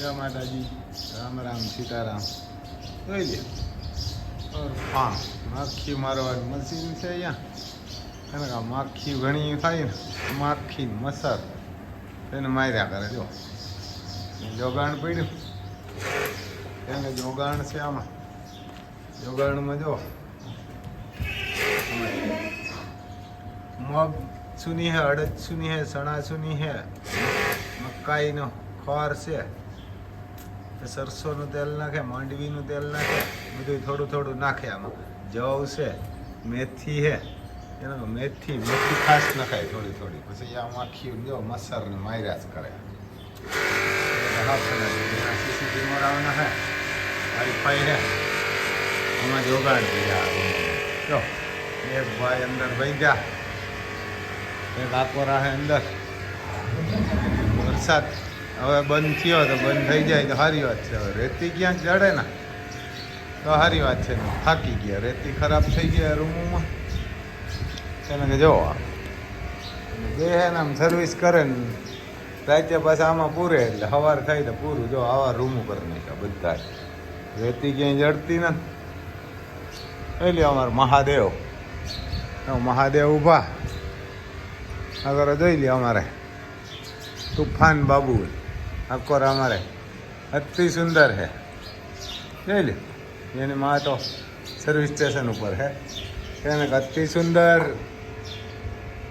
જય માતાજી. રામ રામ, સીતારામ. જોઈ લે. હા, માખી મારવાની મશીન છે અહીંયા. અને આ માખી ઘણી થાય ને, માખી મસર એને માર્યા કરે, જો. જોગાણ પડ્યું. એને જોગાણ છે આમાં. જોગાણમાં જો. મગ સુની હે, અડદ સુની હે, ચણા સુની હે. મકાઈનો ખોર છે. સરસોનું તેલ નાખે, માંડવીનું તેલ નાખે બધું થોડું થોડું નાખે આમાં. જવ છે, મેથી હે, એનો મેથી મેથી ખાસ નખાય થોડી થોડી. પછી આ માખી જો મસર ને માર્યા જ કરે. સીસીટીવી મોરાવાના હે વાઈફાઈ હે આમાં જોગાડ દીધા જો, એક ભાઈ અંદર ભાઈ ગયા એક આકોરા હે અંદર. વરસાદ હવે બંધ થયો તો બંધ થઈ જાય તો સારી વાત છે. હવે રેતી ક્યાં ચડે ને. તો સારી વાત છે. થાકી ગયા. રેતી ખરાબ થઈ ગયા રૂમમાં. એને કે જો બે આમ સર્વિસ કરે ને રાતે પાછા આમાં પૂરે એટલે સવાર થાય તો પૂરું. જો આવા રૂમ ઉપર નાખ્યા બધા. રેતી ક્યાંય જડતી નથી. એટલે અમારે મહાદેવ. મહાદેવ ઊભા. આગળ જોઈ લે અમારે. તુફાન બાબુ. અકોર અમારે અતિ સુંદર હે. જોઈ લે, એની મા તો સર્વિસ સ્ટેશન ઉપર હે. એને અતિ સુંદર.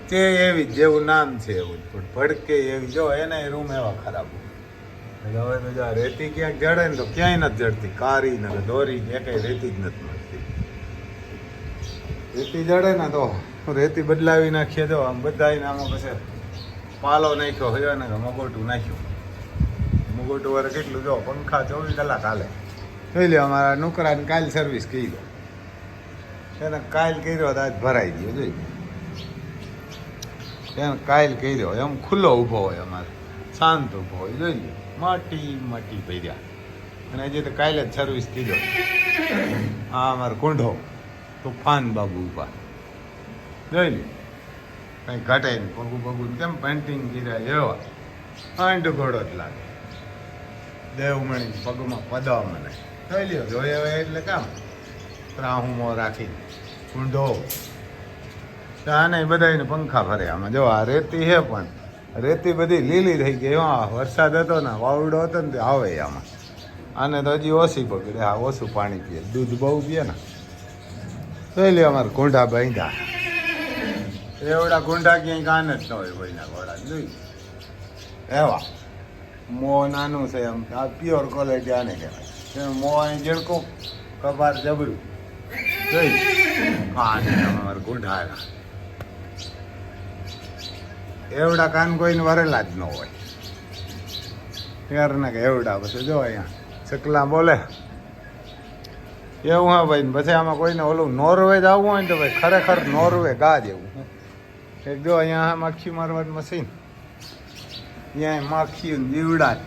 કે એવી જેવું નામ છે એવું. પણ ભડકે એવી, જો એને રૂમ એવા ખરાબ હવે તો જો રેતી ક્યાંક જડે ને તો ક્યાંય નથી જડતી. કારી ને દોરી જે કઈ રેતી જ નથી મળતી. રેતી જડે ને તો રેતી બદલાવી નાખીએ. તો આમ બધાય આમાં પછી પાલો નાખ્યો હોય ને મગોટું નાખ્યું. મગોટું વાળે કેટલું જો, પંખા ચોવીસ કલાક હાલે. જોઈ લે અમારા નોકરાને કાલ સર્વિસ કહી દો એને કાલ કર્યો તો આજ ભરાઈ ગયો, જોઈ એને કાલ કર્યો, એમ ખુલ્લો ઊભો હોય અમારે, શાંત ઊભો હોય, જોઈ લે માટી માટી ભર્યા. અને હજી તો કાલે જ સર્વિસ કીધો. આ અમારો કુંઢો, તુફાન બાબુ ઊભા જોઈ લે કંઈ ઘટે નહીં પગું પગું કેમ પેન્ટિંગ કર્યા એવા. આંડ ઘોડો જ લાગે. દેવમણી પગમાં પદવા મને થઈ લ્યો જોઈએ હવે એટલે કામ. ત્રાહુમો રાખી કુંઢો. તો આને બધાને પંખા ફરે આમાં. જો આ રેતી છે પણ રેતી બધી લીલી થઈ ગઈ. હા વરસાદ હતો ને વાવડો હતો ને તે આવે આમાં. આને તો હજી ઓછી પકડે હા ઓછું પાણી પીએ. દૂધ બહુ પીએ ને. જોઈ લે અમારે કુંઢા બાંધ્યા. એવડા કુંઢા ક્યાંય કાન જ ન હોય કોઈના ઘોડા. જોઈ. એવા. મો નાનું છે એમ. આ પ્યોર ક્વોલિટી આને કહેવાય. મો અહીં ઝીણકું કપાર જબરું. જોઈ અમારે આવ્યા એવડા કાન કોઈને વરેલા જ ન હોય. ત્યારના કે એવડા પછી જો અહીંયા ચકલા બોલે. એવું હા ભાઈ પછી આમાં કોઈને ઓલું નોર્વે જ આવવું હોય ને તો ભાઈ ખરેખર નોર્વે ગા જેવું. એક જો અહીંયા માખી મારવાનું મશીન. ત્યાં માખી જીવડા જ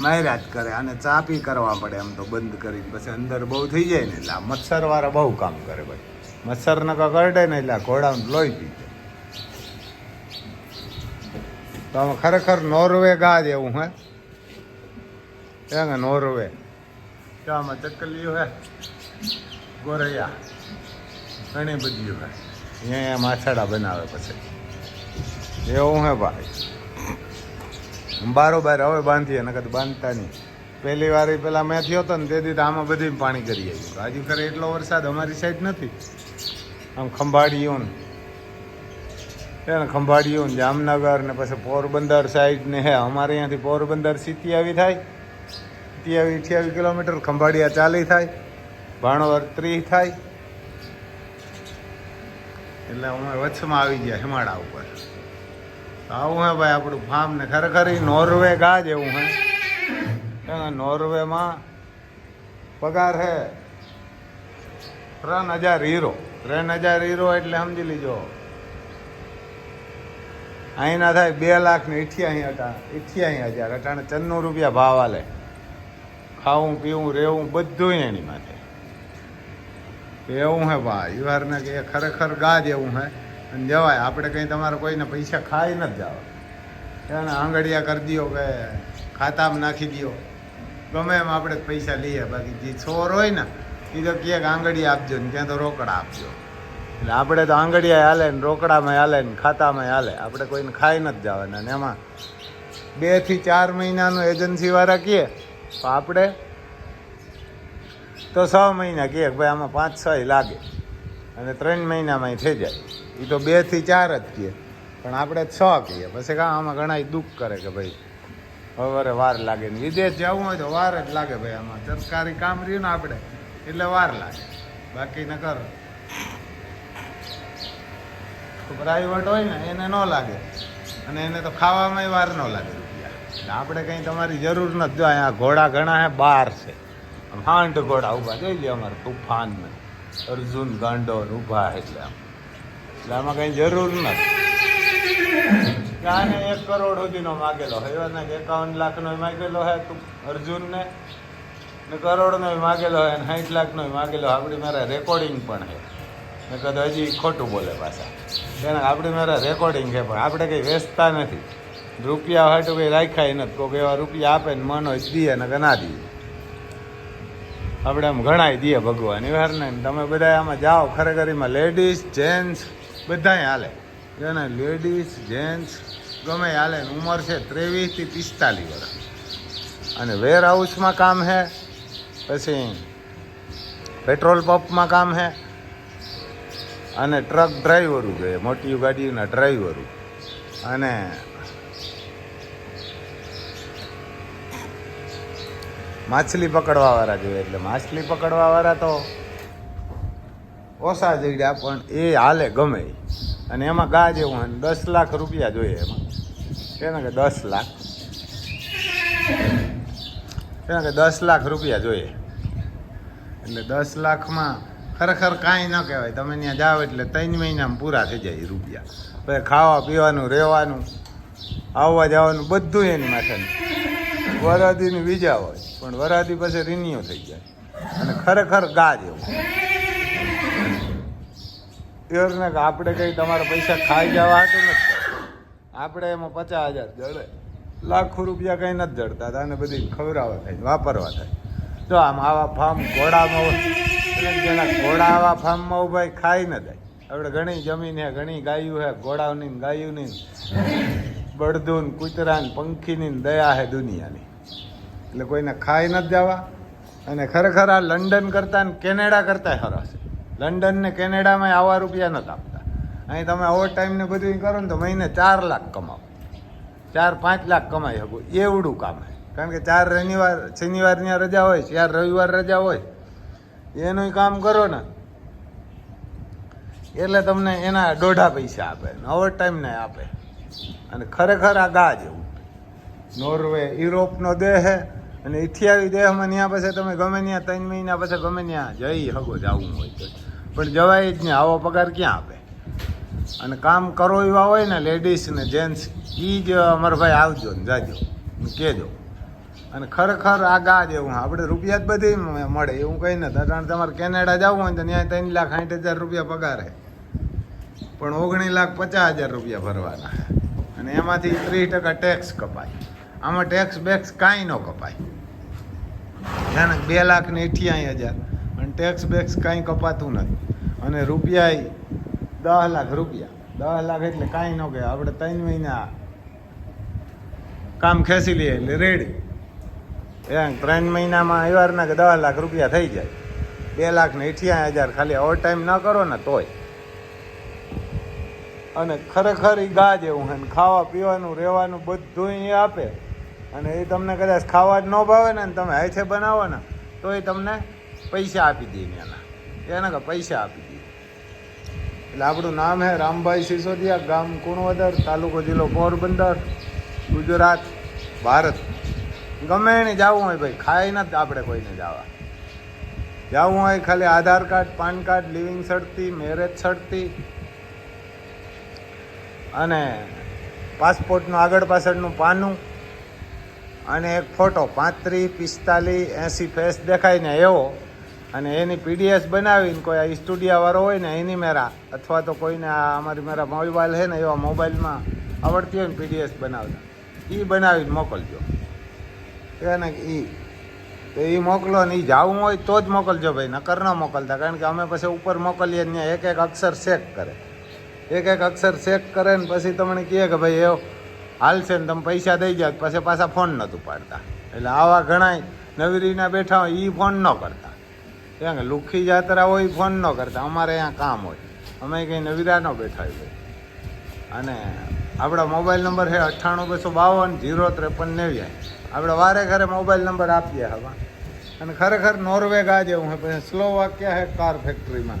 માર્યા જ કરે. અને ચાપી કરવા પડે એમ તો બંધ કરીને પછી અંદર બહુ થઈ જાય ને એટલે આ મચ્છરવાળા બહુ કામ કરે ભાઈ. મચ્છર નકા કરડે ને એટલે ઘોડાનું લોહી પી જાય. તો આમાં ખરેખર નોર્વે ગા જેવું હે. કે નોર્વે? આમાં ચકલીઓ હે. ગોરૈયા. ઘણી બધી હે. અહીંયા માછાડા બનાવે પછી. એવું હે ભાઈ. બારોબાર હવે બાંધીએ, નકર બાંધતા નહીં. પહેલી વાર પેલા મેં થયો હતો ને તે દીધા આમાં બધી પાણી કરી આવ્યું હજુ ખરે એટલો વરસાદ અમારી સાઈડ નથી. આમ ખંભાળીઓ ને. એને ખંભાળીયું ને, જામનગર ને, પછી પોરબંદર સાઈડ ને, હે, અમારે અહીંયાથી પોરબંદર સિત્યાવી થાય. સિત્યાવી, અઠ્યાવી કિલોમીટર ખંભાળિયા ચાલી થાય. ભાણવર ત્રીસ થાય. એટલે અમે વચ્ચમાં આવી ગયા હિમાળા ઉપર. આવું હે ભાઈ, આપણું ફાર્મ ને ખરેખર નોર્વે ગા જેવું હે. નોર્વેમાં પગાર હે ત્રણ હજાર હીરો. ત્રણ હજાર હીરો એટલે સમજી લીજો. અહીંના થાય બે લાખ ને અઠ્યાસી અટા અઠ્યાસી હજાર, અટાણે ચન્નું રૂપિયા ભાવ આલે. ખાવું, પીવું, રહેવું બધું એની માથે એવું હે ભાઈ યુવારને કે ખરેખર ગા જેવું હે. અને જવાય. આપણે કંઈ તમારે કોઈને પૈસા ખાઈ નથી જવા એને આંગળિયા કરી દો કે ખાતામાં નાખી દો ગમે એમ આપણે પૈસા લઈએ. બાકી જે છોર હોય ને, એ તો ક્યાંક આંગળી આપજો ને ક્યાં તો રોકડા આપજો. એટલે આપણે તો આંગળીયા હાલે ને રોકડામાં હાલે ને ખાતામાં હાલે. આપણે કોઈને ખાઈ નથી જવાના. ને એમાં બેથી ચાર મહિનાનું એજન્સીવાળા કહીએ કહે, તો આપણે તો છ મહિના કહે કે ભાઈ આમાં પાંચ, છ લાગે. અને ત્રણ મહિનામાં થઈ જાય. એ તો બેથી ચાર જ કહે પણ આપણે છ કહીએ. પછી કાં આમાં ઘણા દુઃખ કરે કે ભાઈ હવે વાર લાગે ને. વિદેશ જવું હોય તો વાર જ લાગે ભાઈ આમાં. સરકારી કામ રહ્યું ને આપણે, એટલે વાર લાગે. બાકી ન કર. પ્રાઇવેટ હોય ને, એને ન લાગે. અને એને તો ખાવામાં વાર ન લાગે એટલે આપણે કંઈ તમારી જરૂર નથી. જો અહીંયા ઘોડા ઘણા હે, બાર છે. હાંડ ઘોડા ઊભા. જોઈ લે અમારે તુફાન અર્જુન ગાંડો ઊભા એટલે આમ. એટલે આમાં કંઈ જરૂર નથી. આને એક કરોડ સુધીનો માગેલો હોય. એવા ને એકાવન લાખનો માગેલો હે તું અર્જુનને. ને કરોડનો માગેલો હોય ને સાઠ લાખનો માગેલો આપણી મારા રેકોર્ડિંગ પણ છે. મેં કદો હજી ખોટું બોલે પાછા. તેને આપણી મારા રેકોર્ડિંગ છે પણ આપણે કંઈ વેચતા નથી. રૂપિયા હાટું કંઈ રાખ્યા નથી. કોઈ એવા રૂપિયા આપે ને મન હોય દઈએ ને ના દઈએ. આપણે આમ ગણાય દઈએ ભગવાન. એવાર ને તમે બધા આમાં જાઓ, ખરેખર એમાં લેડીઝ જેન્ટ્સ બધાય હાલે. જેને લેડીઝ જેન્ટ્સ ગમે હાલે. ઉંમર છે ત્રેવીસથી પિસ્તાલીસ વર્ષ. અને વેર હાઉસમાં કામ છે પછી પેટ્રોલ પંપમાં કામ છે અને ટ્રક ડ્રાઈવરો જોઈએ. મોટી ગાડીના ડ્રાઈવર અને માછલી પકડવાવાળા જોઈએ. એટલે માછલી પકડવાવાળા તો ઓછા જગ્યા પણ એ હાલે ગમે. અને એમાં ગા જેવું હોય દસ લાખ રૂપિયા જોઈએ એમાં. કેને કે દસ લાખ? કેને કે દસ લાખ રૂપિયા જોઈએ. એટલે દસ લાખમાં ખરેખર કાંઈ ન કહેવાય. તમે ત્યાં જાઓ એટલે ત્રણ મહિનામાં પૂરા થઈ જાય રૂપિયા. પછી ખાવા પીવાનું, રહેવાનું, આવવા જવાનું બધું એની માથે. વરાદીની બીજા હોય, પણ વરાદી પછી રિન્યુ થઈ જાય. અને ખરેખર ગા જેવું. એરને કે આપણે કંઈ તમારા પૈસા ખાઈ જવા હતું નથી આપણે એમાં પચાસ હજાર જડે. લાખો રૂપિયા કંઈ નથી જડતા હતા અને બધી ખવડાવવા થાય, વાપરવા થાય. તો આમ આવા ફાર્મ ઘોડામાં જેના ઘોડા આવા ફાર્મમાં ઊભા ખાઈ ન જાય. આપણે ઘણી જમીન હે, ઘણી ગાયું હે, ઘોડાઓની ને ગાયુંની બળદુન બળદું ને કૂતરા ને પંખીની દયા હે દુનિયાની. એટલે કોઈને ખાઈ નથી જવા. અને ખરેખર આ લંડન કરતાં ને કેનેડા કરતાં હરાશે. લંડન ને કેનેડામાં આવા રૂપિયા નથી આપતા. અહીં તમે ઓવર ટાઈમ ને બધું કરો ને તો મહિને ચાર લાખ કમાવો. ચાર, પાંચ લાખ કમાઈ શકો. એવડું કામ કારણ કે ચાર શનિવાર શનિવારની રજા હોય, ચાર રવિવાર રજા હોય, એનું કામ કરો ને. એટલે તમને એના દોઢા પૈસા આપે ઓવર ટાઈમ ને આપે. અને ખરેખર આ ગા જેવું. નોર્વે, યુરોપનો દેહ અને ઇઠ્યાવી દેહમાં ત્યાં પાસે તમે ગમે ત્યાં ત્રણ મહિના પછી ગમે ત્યાં જઈ શકો જવું હોય તો. પણ જવાય જ નહીં આવો પગાર ક્યાં આપે? અને કામ કરો એવા હોય ને લેડીઝ ને જેન્ટ્સ એ જ અમારા ભાઈ આવજો ને જાજો કહેજો. અને ખરેખર આ ગા જેવું આપણે રૂપિયા જ બધી મળે. એવું કંઈ નથી. કારણ તમારે કેનેડા જવું હોય તો ત્યાં ત્રણ લાખ સાઠ હજાર રૂપિયા પગાર છે પણ ઓગણીસ લાખ પચાસ હજાર રૂપિયા ભરવાના અને એમાંથી ત્રીસ ટકા ટેક્સ કપાય. આમાં ટેક્સ બેક્સ કાંઈ ન કપાય. જાણે બે લાખ ને અઠ્યાસી હજાર. અને ટેક્સ બેક્સ કાંઈ કપાતું નથી. અને રૂપિયા દસ લાખ રૂપિયા. દસ લાખ એટલે કાંઈ ન કહે. આપણે ત્રણ મહિના કામ ખેંચી લઈએ એટલે રેડી એમ ત્રણ મહિનામાં અવારના કે દસ લાખ રૂપિયા થઈ જાય. બે લાખ ને અઠ્યાસી હજાર ખાલી. ઓવર ટાઈમ ન કરો ને તોય. અને ખરેખર એ ગા જેવું છે ખાવા પીવાનું, રહેવાનું બધું એ આપે. અને એ તમને કદાચ ખાવા જ ન ભાવે ને તમે હાથે બનાવો ને, તો એ તમને પૈસા આપી દે એના. એને કે પૈસા આપી દે. એટલે આપણું નામ હે રામભાઈ સિસોદિયા ગામ કુણવદર, તાલુકો જિલ્લો પોરબંદર, ગુજરાત, ભારત. ગમે એને જવું હોય ભાઈ ખાઈ નથી આપણે કોઈને જવા. જવું હોય ખાલી Aadhaar card, PAN card, leaving certi marriage certi અને પાસપોર્ટનું આગળ પાછળનું પાનું. અને એક ફોટો, પાંત્રીસ, પિસ્તાલીસ, એંસી ફેસ દેખાય ને એવો. અને એની પીડીએસ બનાવીને કોઈ આ સ્ટુડિયાવાળો હોય ને, એની મેરા, અથવા તો કોઈને આ અમારી મેરા મોબાઈલ છે ને, એવા મોબાઈલમાં આવડતી હોય ને પીડીએસ બનાવતા. એ બનાવીને મોકલજો. એને એ તો એ મોકલો ને એ જવું હોય તો જ મોકલજો ભાઈ, નકર ન મોકલતા, કારણ કે અમે પછી ઉપર મોકલીએ ને એક એક અક્ષર ચેક કરે. એક એક અક્ષર ચેક કરે ને પછી તમને કહે કે ભાઈ એવો હાલશે ને તમે પૈસા દઈ જાઓ, પછી પાછા ફોન નહોતું પાડતા. એટલે આવા ઘણા નવીરીના બેઠા હોય એ ફોન ન કરતા. ત્યાં કે લુખી જાત્રા હોય એ ફોન ન કરતા. અમારે અહીંયા કામ હોય. અમે કંઈ નવીરા ન બેઠા હોય. અને આપણા મોબાઈલ નંબર છે અઠ્ઠાણું બસો બાવન, જીરો ત્રેપન નેવ્યાસી. આપણે વારે ઘરે મોબાઈલ નંબર આપીએ હવે. અને ખરેખર નોર્વે ગા જેવું હે પછી સ્લો વાક્ય હે કાર ફેક્ટરીમાં.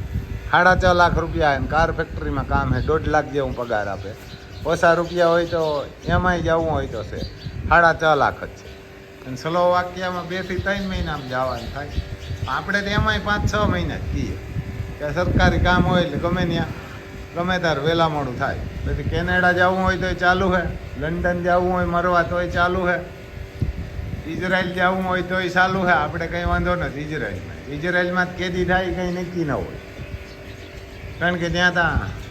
સાડા છ લાખ રૂપિયા એમ કાર ફેક્ટરીમાં કામ હે દોઢ લાખ જેવું પગાર આપે. ઓછા રૂપિયા હોય તો એમાંય જવું હોય તો છે. સાડા છ લાખ જ છે. અને સ્લો વાક્યમાં બેથી ત્રણ મહિનામાં જવાનું થાય. આપણે તો એમાંય પાંચ છ મહિના જ કહીએ કે સરકારી કામ હોય એટલે ગમે ત્યાં, ગમે ત્યારે વહેલા મોડું થાય. પછી કેનેડા જવું હોય તોય ચાલુ હે. લંડન જવું હોય, મરવા તોય ચાલુ હે. ઇઝરાયલ જવું હોય તોય ચાલુ હે. આપણે કંઈ વાંધો નથી ઇઝરાયલમાં. ઇઝરાયલમાં કેદી થાય, કંઈ નક્કી ન હોય. કારણ કે ત્યાં ત્યાં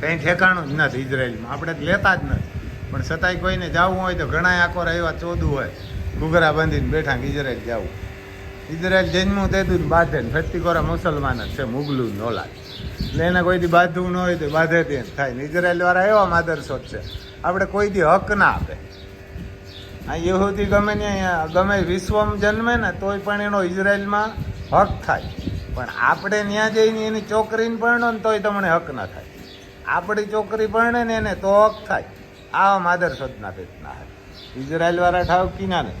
કંઈ ઠેકાણું જ નથી ઇઝરાયલમાં. આપણે લેતા જ નથી. પણ છતાંય કોઈને જવું હોય તો ઘણા આકોર એવા ચોદું હોય. ઘૂઘરા બાંધીને બેઠા ઇઝરાયલ જવું. ઇઝરાયલ જન્મું તેદું બાંધે ને ફેરતી કોરા મુસલમાન જ છે, મુગલું નોલા એટલે એને કોઈથી બાંધવું ન હોય તો બાંધે તે થાય ને. ઇઝરાયલ વાળા એવા માદરસો છે. આપણે કોઈથી હક ના આપે. આ યહૂદી ગમે ને ગમે વિશ્વમાં જન્મે ને તોય પણ એનો ઇઝરાયલમાં હક થાય. પણ આપણે ત્યાં જઈને એની ચોકરીને પરણો ને તોય તમને હક ના થાય. આપણી છોકરી ભણે ને એને તો હક થાય. આવા માદર શોધના પેટના હે. ઇઝરાયલ વાળા ઠાવ કીના ને.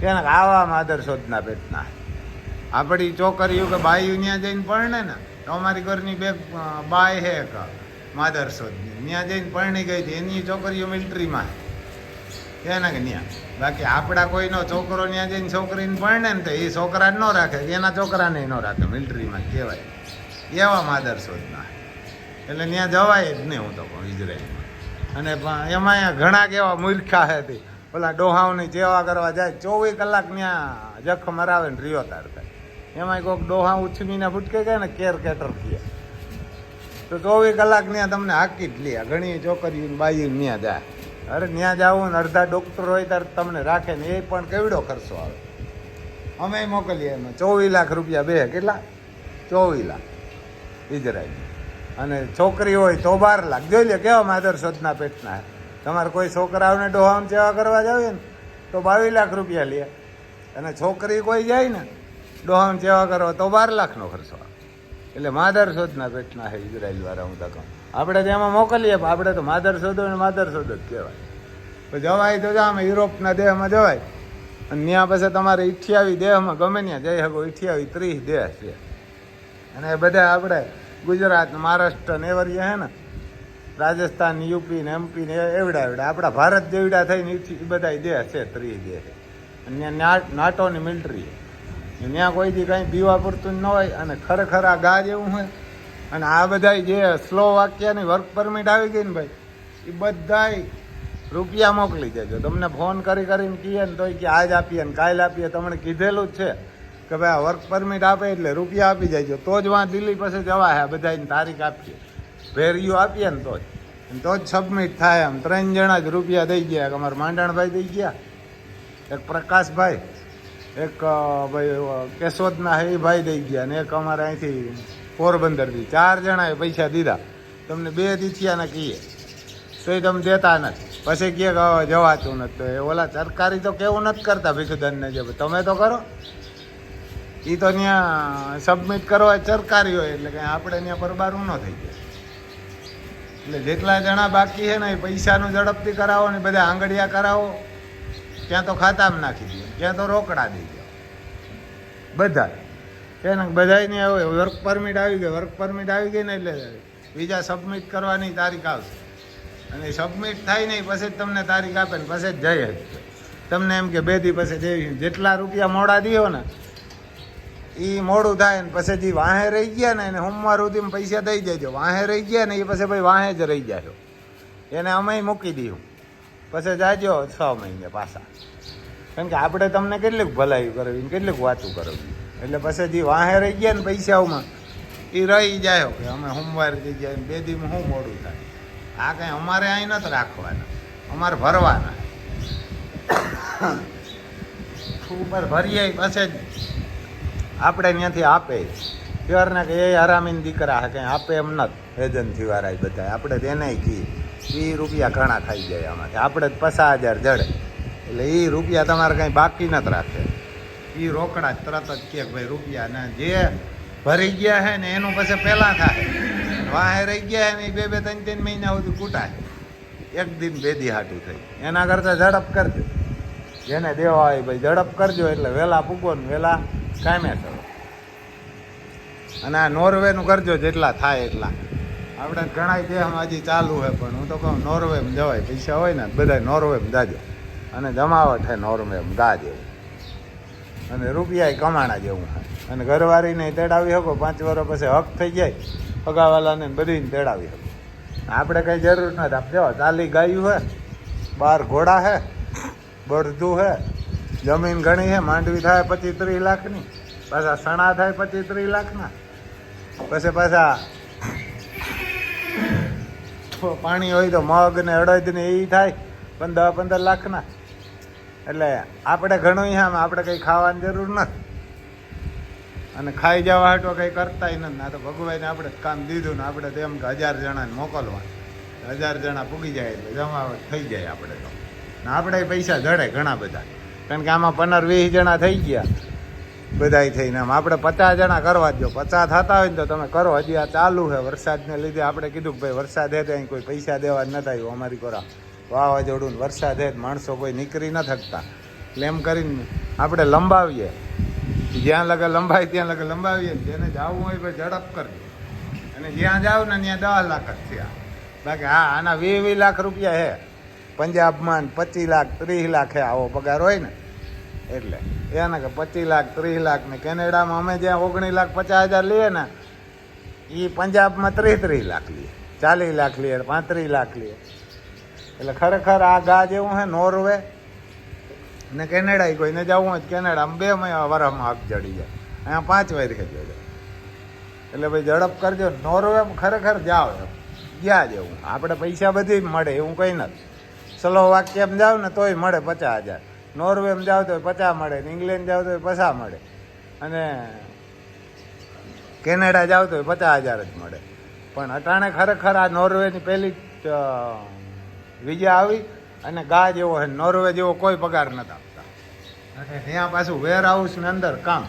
તેને આવા માદર શોધના પેટના હે. આપણી છોકરીઓ કે બાઈઓ ત્યાં જઈને પરણે ને, તો અમારી ઘરની બે બાય હે એક માદર શોધની. ત્યાં જઈને પરણી ગઈ હતી, એની છોકરીઓ મિલિટરીમાં હે. એના કે ત્યાં બાકી આપણા કોઈનો છોકરો ત્યાં જઈને છોકરીને પરણે ને તો એ છોકરા ન રાખે, એના છોકરાને ન રાખે, મિલિટરીમાં કહેવાય. એવા માદર શોધના એટલે ત્યાં જવાય જ નહીં હું તો ઇઝરાયલમાં અને એમાં ઘણા કેવા મૂર્ખા હતી પેલા ડોહાઓની જેવા કરવા જાય, ચોવીસ કલાક ત્યાં જખ મરાવે ને રિયો તારતા એમાંય એમાં કોઈક ડોહા ઉછમીને ફૂટકે ગયા ને કેર કેટર થયા. તો ચોવીસ કલાક ત્યાં તમને હાકી જ લે. ઘણી છોકરીઓ બાઈ ત્યાં જાય. અરે ત્યાં જાવું ને અડધા ડોક્ટર હોય ત્યારે તમને રાખે ને એ પણ કેવડો ખર્ચો આવે. અમે મોકલીએ એમાં ચોવીસ લાખ રૂપિયા બે. કેટલા? ચોવીસ લાખ. ઇઝરાયલ અને છોકરી હોય તો બાર લાખ. જોઈ લે, કેવા માધર સોદના પેટના. તમારે કોઈ છોકરાઓને ડોહામ સેવા કરવા જાવે ને, તો બાવીસ લાખ રૂપિયા લે. અને છોકરી કોઈ જાય ને, ડોહામ સેવા કરવા તો બાર લાખનો ખર્ચો એટલે માધર સોદના પેટના છે ઇઝરાયલ વાળા હું તો આપણે તેમાં મોકલીએ, પણ આપણે તો માધર સોદો ને માધર સોદો જ કહેવાય. જવાય તો જામ, યુરોપના દેહમાં જવાય. અને ત્યાં પછી તમારે ઇઠ્યાવી દેહમાં ગમે ત્યાં જઈ શકો, ઇઠ્યાવી ત્રીસ દેહ છે. અને એ બધા આપણે ગુજરાત, મહારાષ્ટ્ર ને એવરિયા હે ને, રાજસ્થાન યુપી ને એમપી ને એવડા એવડા. આપણા ભારત જેવડા થઈને એ બધા દેહ છે ત્રી દેહ. અને નાટોની મિલિટરી ત્યાં કોઈથી કંઈ પીવા પૂરતું ન હોય અને ખરેખર આ ગા જેવું હોય. અને આ બધા જે સ્લો વાક્યની વર્ક પરમિટ આવી ગઈ ને ભાઈ એ બધાય રૂપિયા મોકલી દેજો. તમને ફોન કરી કરીને કહીએ ને તોય કે આજ આપીએ ને કાલ આપીએ. તમને કીધેલું જ છે. કે ભાઈ આ વર્ક પરમિટ આપે એટલે રૂપિયા આપી દેજો. તો જ વાં દિલ્હી પાસે જવા હે બધાની તારીખ આપીએ. ભેરિયું આપીએ ને તો જ. તો જ સબમિટ થાય આમ ત્રણ જણા જ રૂપિયા દઈ ગયા. કે અમારા માંડણભાઈ દઈ ગયા. એક પ્રકાશભાઈ. એક ભાઈ કેશોદના એ દઈ ગયા ને એક અમારે અહીંથી પોરબંદરથી ચાર જણાએ પૈસા દીધા. તમને બે દીથિયાને કહીએ. તો એ તમે દેતા નથી. પછી કહે કે જવાતું નથી. તો એ ઓલા સરકારી તો કેવું નથી કરતા ભીખુદાનને જે. તમે તો કરો. એ તો ત્યાં સબમિટ કરવા ચરકારી હોય એટલે કંઈ આપણે ત્યાં પરબારું ન થઈ જાય. એટલે જેટલા જણા બાકી છે ને એ પૈસાનું ઝડપથી કરાવો ને બધા આંગળિયા કરાવો, ત્યાં તો ખાતામાં નાખી દો, ત્યાં તો રોકડા દઈ દો. બધા. એને બધાને વર્ક પરમિટ આવી ગઈ વર્ક પરમિટ આવી ગઈ ને એટલે બીજા સબમિટ કરવાની તારીખ આવશે. અને સબમિટ થાય નહીં પછી જ તમને તારીખ આપે ને પછી જ જઈ શકશે તમને એમ કે બે દી પછી જેટલા રૂપિયા મોડા દીધો ને એ મોડું થાય ને પછી જે વાહે રહી ગયા ને એને સોમવાર સુધી પૈસા દઈ જજો વાહે રહી ગયા ને એ પછી ભાઈ વાહે જ રહી જાય એને અમે મૂકી દઈએ પછી જાજો છ મહિને પાછા. કારણ કે આપણે તમને કેટલીક ભલાઈ કરવી કેટલીક વાતું કરવી. એટલે પછી જે વાહે રહી ગયા ને પૈસાઓમાં એ રહી જાય કે અમે સોમવાર જગ્યાએ બે દીમાં શું મોડું થાય? આ કંઈ અમારે અહીં નથી રાખવાના. અમારે ભરવાના. ઉપર ભરીએ પાસે જ આપણે ત્યાંથી આપે. ત્યારના કે એ હરામીન દીકરા કંઈ આપે એમ નથી એજન્સી વાળા બધા આપણે તેને કી એ રૂપિયા ઘણા ખાઈ જાય આમાંથી. આપણે જ પચાસ હજાર જડે. એટલે એ રૂપિયા તમારે કંઈ બાકી નથી રાખે. એ રોકડા તરત જ કે ભાઈ રૂપિયા ને જે ભરી ગયા હે ને એનું પછી પહેલાં થાય. વાહે રહી ગયા હે ને બે બે ત્રણ ત્રણ મહિના સુધી કૂટાય. એક દિન બે હાટું થઈ. એના કરતાં ઝડપ કરજો. જેને દેવા હોય ભાઈ ઝડપ કરજો. એટલે વહેલા પૂગો ને વહેલા કામે કરો. અને આ નોર્વેનું કરજો જેટલા થાય એટલા. આપણે ઘણા દેહમાં હજી ચાલુ હોય પણ હું તો કહું, નોર્વેમાં જવાય. પૈસા હોય ને બધા નોર્વેમાં જાજો. અને જમાવટ હે નોર્વેમાં ગા જેવું અને રૂપિયા કમાણા જેવું હોય અને ઘરવાળીને તેડાવી શકો, પાંચ વર્ષ પછી હક થઈ જાય. પગાવાલાને બધીને તેડાવી શકો. આપણે કઈ જરૂર નથી. આપ જો, ચાલી ગાયું હે બાર ઘોડા હે બળદું હે જમીન ઘણી છે માંડવી થાય પચીસ ત્રીસ લાખની, પાછા સણા થાય પચીસ ત્રીસ લાખના. પછી પાછા પાણી હોય તો મગ ને અડદ ને એ થાય પંદર પંદર લાખના. એટલે આપણે ઘણું છે આપણે કંઈ ખાવાની જરૂર નથી. અને ખાઈ જવા હાટો કંઈ કરતાય નથી. ના તો ભગવાને આપણે કામ દીધું ને આપણે તો એમ કે હજાર જણાને મોકલવા. હજાર જણા પૂગી જાય એટલે જમાવટ થઈ જાય આપણે તો. ને આપણે પૈસા જડે ઘણા બધા. કારણ કે આમાં પંદર વીસ જણા થઈ ગયા. બધાય થઈને આમ. આપણે પચાસ જણા કરવા જ પચાસ થતા હોય ને તો તમે કરો. હજી આ ચાલુ છે. વરસાદને લીધે આપણે કીધું ભાઈ, વરસાદ હે તો અહીં કોઈ પૈસા દેવા જ નથી આવ્યું અમારી કોરા વાવાઝોડું વરસાદ હે માણસો કોઈ નીકળી ન થકતા એટલે એમ કરીને આપણે લંબાવીએ. જ્યાં લગે લંબાય, ત્યાં લગે લંબાવીએ જેને જવું હોય ભાઈ ઝડપ કરજો અને જ્યાં જાવ ને ત્યાં દવા લાખ જ થયા. બાકી હા આના વીસ વીસ લાખ રૂપિયા હે. પંજાબમાં પચીસ લાખ, ત્રીસ લાખ આવો પગાર હોય ને. એટલે એને કે પચીસ લાખ, ત્રીસ લાખ ને કેનેડામાં અમે જ્યાં ઓગણીસ લાખ પચાસ હજાર લઈએ ને એ પંજાબમાં ત્રીસ ત્રીસ લાખ લઈએ, ચાલીસ લાખ લઈએ, પાંત્રીસ લાખ લઈએ. એટલે ખરેખર આ ગા જેવું હે નોર્વે ને કેનેડા કોઈને જવું હોય કેનેડામાં બે વરસમાં આગ જડી જાય. અહીંયા પાંચ વાર ખેંચો જાય. એટલે ભાઈ ઝડપ કરજો. નોર્વે ખરેખર જાઓ ગયા જેવું. આપણે પૈસા બધી મળે એવું કંઈ નથી. સ્લો એમ જાવ ને તોય મળે પચાસ હજાર. નોર્વેમાં જાવ તો પચાસ મળે ને ઇંગ્લેન્ડ જાવ તો પચાસ મળે. અને કેનેડા જાવ તો પચાસ હજાર જ મળે. પણ અટાણે ખરેખર આ નોર્વેની પહેલી જ, વિઝા આવી અને ગા જેવો હે નોર્વે જેવો કોઈ પગાર નથી આપતા. અને ત્યાં પાછું વેર હાઉસની અંદર કામ.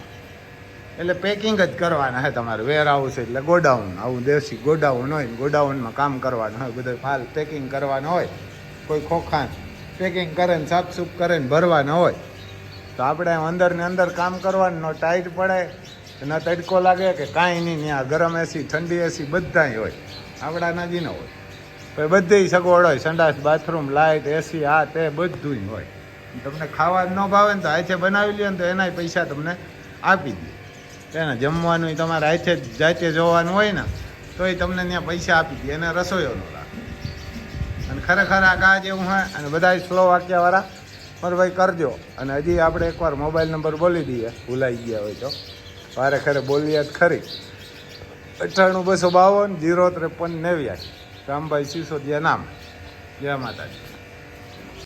એટલે પેકિંગ જ કરવાના હે તમારે વેર હાઉસ એટલે ગોડાઉન આવું દેશી ગોડાઉન હોય ગોડાઉનમાં કામ કરવાનું હોય બધું ફાલ પેકિંગ કરવાનું હોય. કોઈ ખોખાન પેકિંગ કરે ને સાફસૂફ કરે ને ભરવાના હોય. તો આપણે અંદર ને અંદર કામ કરવાનું, ન ટાઈટ પડે, ન તડકો લાગે કે કાંઈ નહીં, ત્યાં ગરમ એસી ઠંડી એસી બધાય હોય. આપણા નજી ન હોય પછી બધી સગવડ હોય, સંડાસ, બાથરૂમ લાઇટ એસી આ તે બધું હોય. તમને ખાવા ન ભાવે ને તો હાથે બનાવી લે ને તો એનાય પૈસા તમને આપી દે. એને જમવાનું તમારે હાથે જાતે જોવાનું હોય ને, તોય તમને ત્યાં પૈસા આપી દે. એને રસોઈઓનો અને ખરેખર આ કાં જેવું હોય અને બધા સ્લો વાક્યવાળા મારે ભાઈ કરજો. અને હજી આપણે એકવાર મોબાઈલ નંબર બોલી દઈએ. ભૂલાઈ ગયા હોય તો. વારે ખરે બોલીએ જ ખરી. અઠ્ઠાણું બસો બાવન, જીરો ત્રેપન નેવ્યાસી. રામભાઈ સિસોદિયા નામ. જય માતાજી.